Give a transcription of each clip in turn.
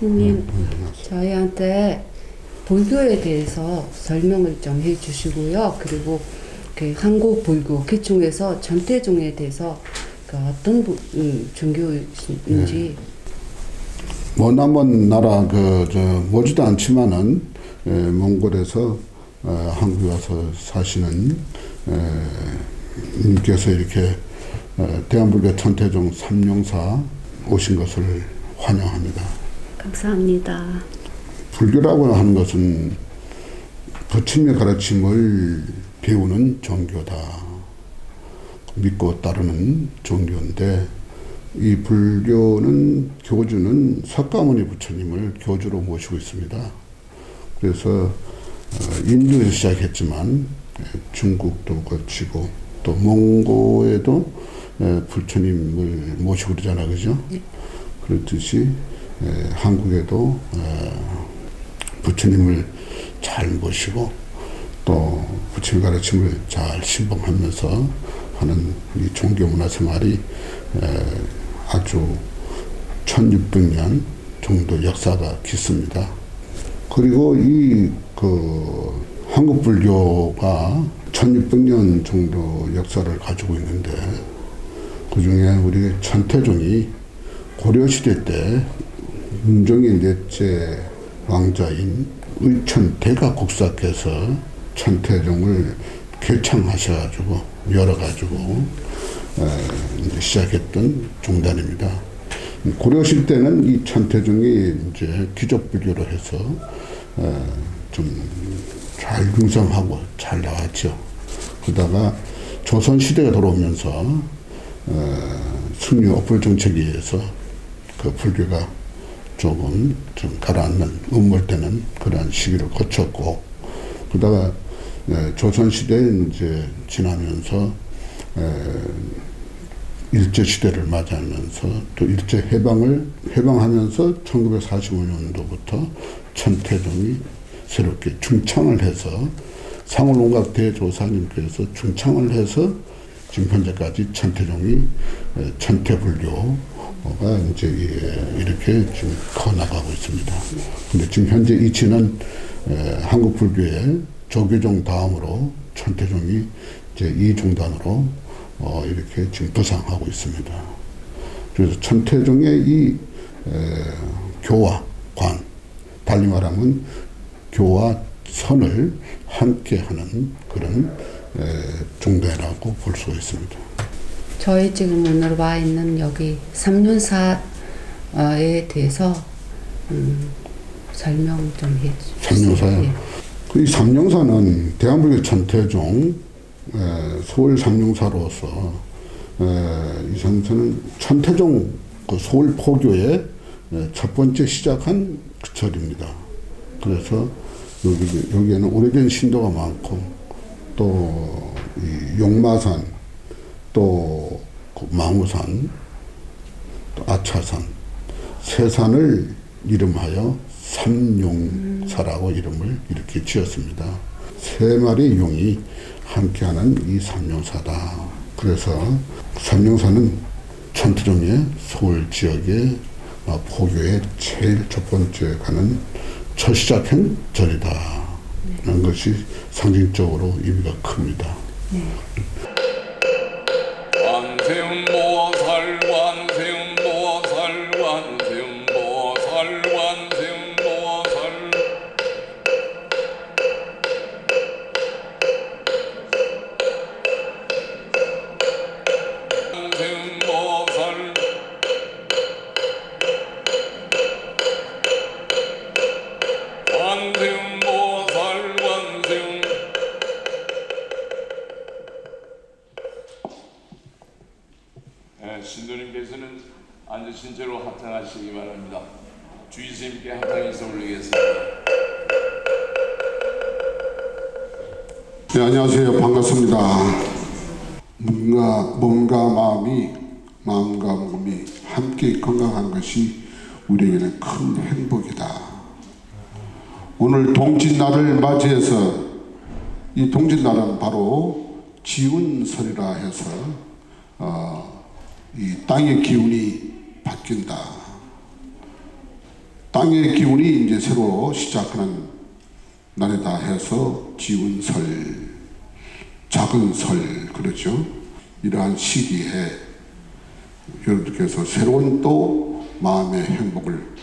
스님, 저희한테 불교에 대해서 설명을 좀 해주시고요. 그리고 그 한국 불교 그 중에서 전태종에 대해서 그 어떤 부- 음, 종교인지 뭐 남은 나라 그저 모지도 않지만은 에, 몽골에서 어, 한국에 와서 사시는 에, 님께서 이렇게 어, 대한불교 천태종 삼룡사 오신 것을 환영합니다. 감사합니다. 불교라고 하는 것은 부처님의 가르침을 배우는 종교다. 믿고 따르는 종교인데 이 불교는 교주는 석가모니 부처님을 교주로 모시고 있습니다. 그래서 어, 인도에서 시작했지만 에, 중국도 거치고 또 몽고에도 에, 부처님을 모시고 그러잖아, 그죠? 그렇듯이 에, 한국에도 어, 부처님을 잘 모시고 또 부처님 가르침을 잘 신봉하면서 하는 이 종교 문화 생활이 에, 아주 1600년 정도 역사가 깊습니다. 그리고 이 그 한국 불교가 1600년 정도 역사를 가지고 있는데 그 중에 우리 천태종이 고려시대 때 문종의 넷째 왕자인 의천 대각국사께서 천태종을 개창하셔가지고 열어가지고 에, 이제 시작했던 종단입니다. 고려시 때는 이 천태종이 이제 기족불교로 해서 좀 잘 융성하고 잘 나왔죠. 그러다가 조선 시대가 들어오면서 어, 승려 어불 정책에 의해서 그 불교가 조금 좀 가라앉는 음몰되는 그러한 시기를 거쳤고 그러다가 에, 조선 시대 이제 지나면서 에, 일제 시대를 맞이하면서 또 일제 해방을 해방하면서 1945년도부터 천태종이 새롭게 중창을 해서 상울농각 대조사님께서 중창을 해서 지금 현재까지 천태종이 에, 천태불교 가 이제 예, 이렇게 지금 커 나가고 있습니다. 근데 지금 현재 이치는 에, 한국 불교의 조계종 다음으로 천태종이 이제 이 종단으로 어, 이렇게 지금 부상하고 있습니다. 그래서 천태종의 이 에, 교와 관, 달리 말하면 교와 선을 함께 하는 그런 에, 종단이라고 볼 수가 있습니다. 저희 지금 오늘 와 있는 여기 삼륜사에 대해서 음, 설명 좀 해주세요. 삼룡사요? 예. 그이 삼룡사는 대한불교 천태종 에, 서울 삼룡사로서 에, 이 삼룡사는 천태종 그 서울 포교의 에, 첫 번째 시작한 그 절입니다. 그래서 여기 여기에는 오래된 신도가 많고 또이 용마산 또그 망우산 또 아차산 세 산을 이름하여 삼용사라고 이름을 이렇게 지었습니다. 세 마리의 용이 함께하는 이 삼용사다. 그래서 삼용사는 천태종의 서울 지역의 어, 포교의 제일 첫 번째 가는 첫 시작한 절이다. 라는 것이 상징적으로 의미가 큽니다. 관 앉으신 채로 합창하시기 바랍니다. 주의스님께 합창에서 올리겠습니다. 네, 안녕하세요. 반갑습니다. 몸과, 몸과 마음이, 마음과 몸이 함께 건강한 것이 우리에게는 큰 행복이다. 오늘 동짓날을 맞이해서 이 동짓날은 바로 지운설이라 해서 어, 이 땅의 기운이 바뀐다. 땅의 기운이 이제 새로 시작하는 날이다 해서 지운 설, 작은 설 그러죠. 이러한 시기에 여러분들께서 새로운 또 마음의 행복을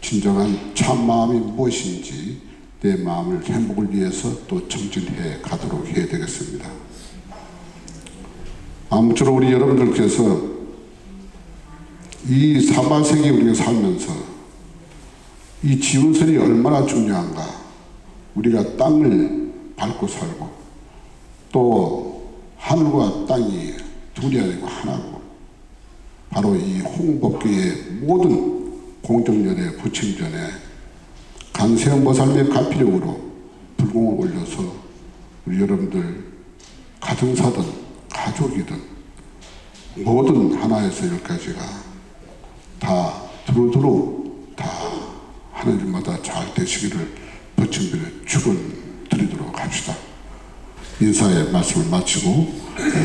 진정한 참 마음이 무엇인지 내 마음을 행복을 위해서 또 정진해 가도록 해야 되겠습니다. 아무쪼록 우리 여러분들께서 이 사바세기 우리가 살면서 이 지원설이 얼마나 중요한가 우리가 땅을 밟고 살고 또 하늘과 땅이 둘이 아니고 하나고 바로 이 홍법계의 모든 공정전에 부침전에 간세음 보살의 가피력으로 불공을 올려서 우리 여러분들 가정사든 가족이든 모든 하나에서 열까지가 다 두루두루 다 하나님마다 잘 되시기를 부침들의 축을 드리도록 합시다. 인사의 말씀을 마치고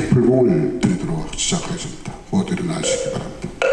불공을 드리도록 시작하겠습니다. 모두 일어나시기 바랍니다.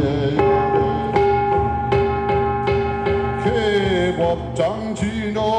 예 개법장 지너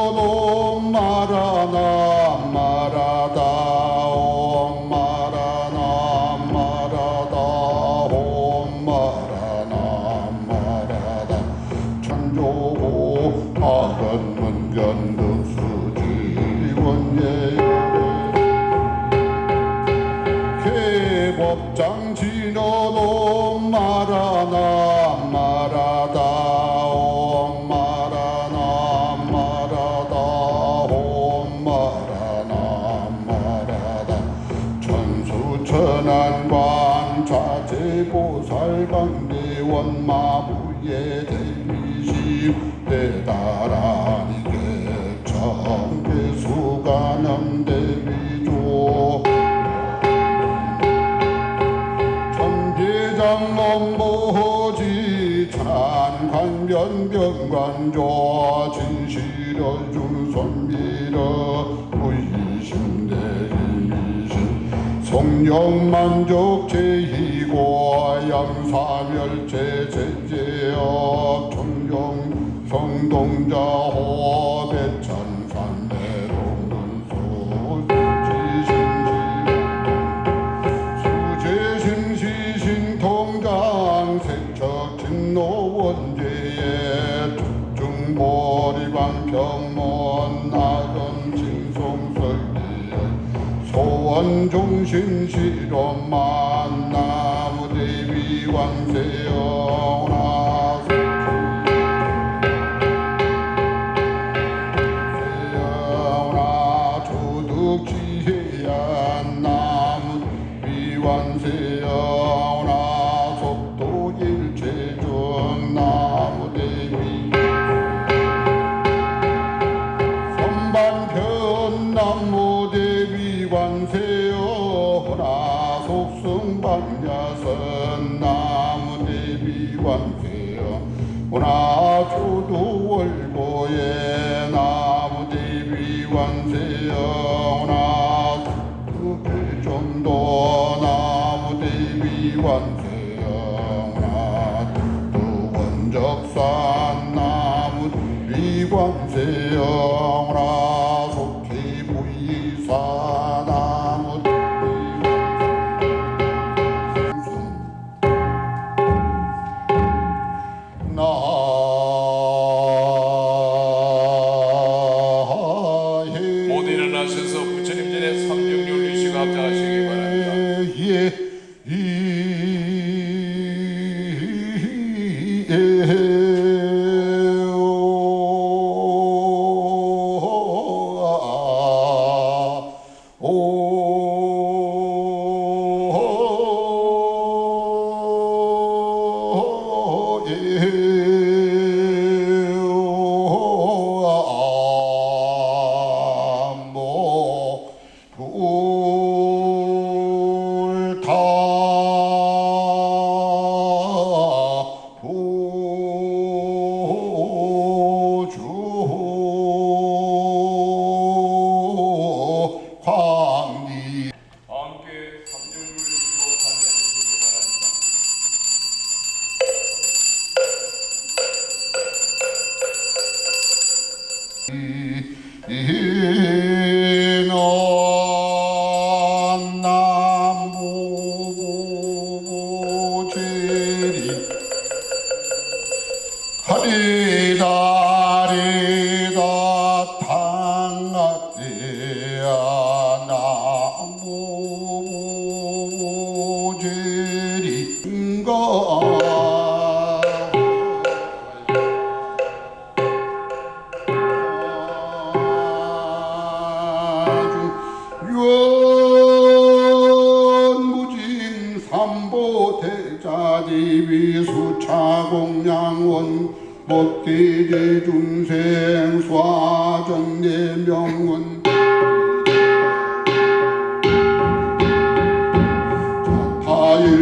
대이심 성령만족 제희고 양사멸제 제제업 청정 성동자 호배찬 소원종신시로 만나무대비 왕세 관세여나 두필전도 나무대비 관 আল্লাহ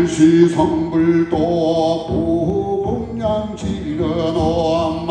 일시 성불도 부분양 지르노암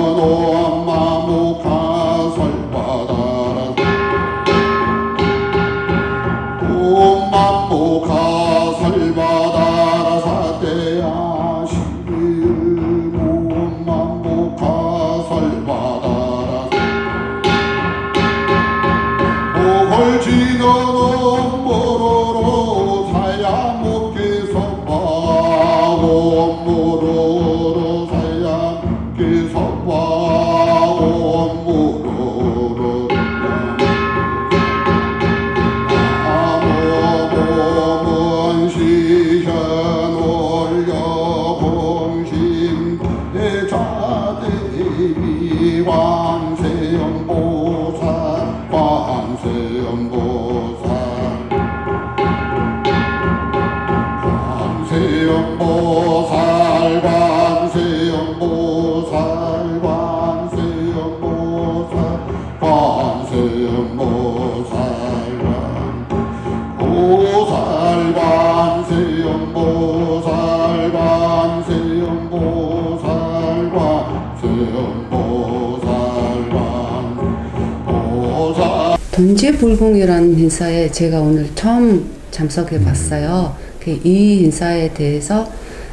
Oh. 불공이라는 행사에 제가 오늘 처음 참석해 봤어요. 그 이 행사에 대해서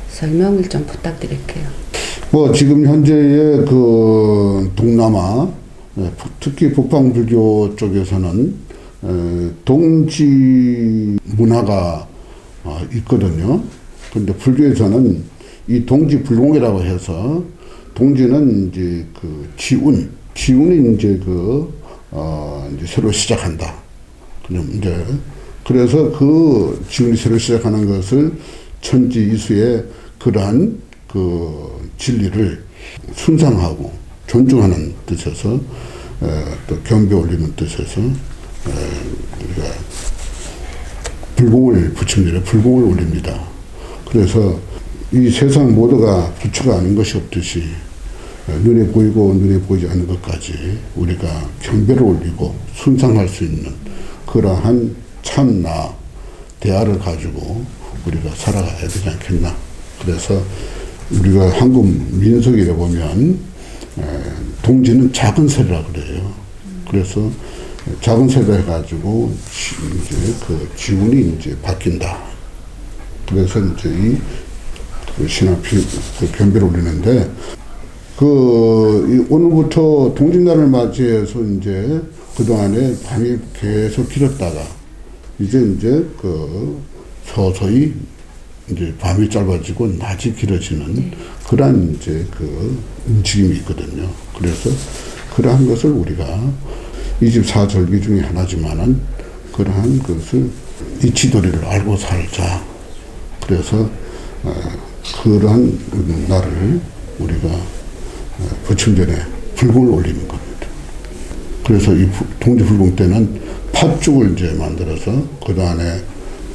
설명을 좀 부탁드릴게요. 뭐 지금 현재의 그 동남아 네, 특히 북방 불교 쪽에서는 동지 문화가 어, 있거든요. 그런데 불교에서는 이 동지 불공이라고 해서 동지는 이제 그 지운, 지운이 이제 그 어, 이제 새로 시작한다. 그럼 이제 그래서 그 지운이 새로 시작하는 것을 천지 이수의 그러한 그 진리를 순상하고 존중하는 뜻에서 에, 또 경배 올리는 뜻에서 에, 우리가 불공을 부처님에 불공을 올립니다. 그래서 이 세상 모두가 부처가 아닌 것이 없듯이 눈에 보이고 눈에 보이지 않는 것까지 우리가 경배를 올리고 순상할 수 있는 그러한 참나 대화를 가지고 우리가 살아가야 되지 않겠나. 그래서 우리가 한국 민속일에 보면 에, 동지는 작은 새라 그래요. 그래서 작은 새로 해가지고 지- 이제 그 지운이 이제 바뀐다. 그래서 이제 이, 그 신화 피, 그 변비를 올리는데 그이 오늘부터 동짓날을 맞이해서 이제 그 동안에 밤이 계속 길었다가 이제 이제 그 서서히 이제 밤이 짧아지고 낮이 길어지는 그러한 이제 그 움직임이 있거든요. 그래서 그러한 것을 우리가 24절기 중에 하나지만은 그러한 것을 이치도리를 알고 살자. 그래서 어, 그러한 날을 우리가 어, 부침전에 불공을 올리는 겁니다. 그래서 이 부- 동지불공 때는 팥죽을 이제 만들어서 그 안에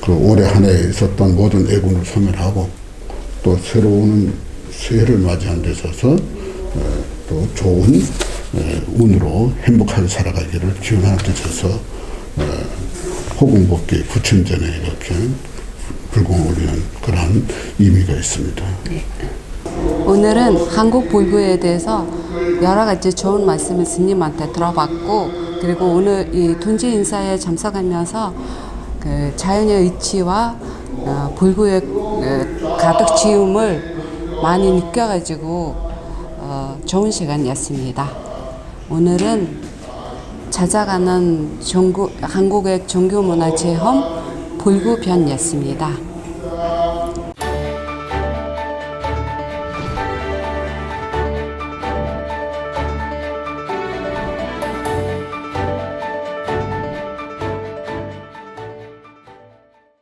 그 올해 한 해에 있었던 모든 애군을 소멸하고 또 새로 오는 새해를 맞이한 데 있어서 어, 또 좋은 어, 운으로 행복하게 살아가기를 기원하는 뜻에서 어, 호궁복귀 부침전에 이렇게 불공을 올리는 그러한 의미가 있습니다. 오늘은 한국 불교에 대해서 여러 가지 좋은 말씀을 스님한테 들어봤고 그리고 오늘 이 둔지 인사에 참석하면서 그 자연의 의치와 어, 불교의 어, 가득 지음을 많이 느껴가지고 어, 좋은 시간이었습니다. 오늘은 찾아가는 종교, 한국의 종교문화 체험 불교편이었습니다.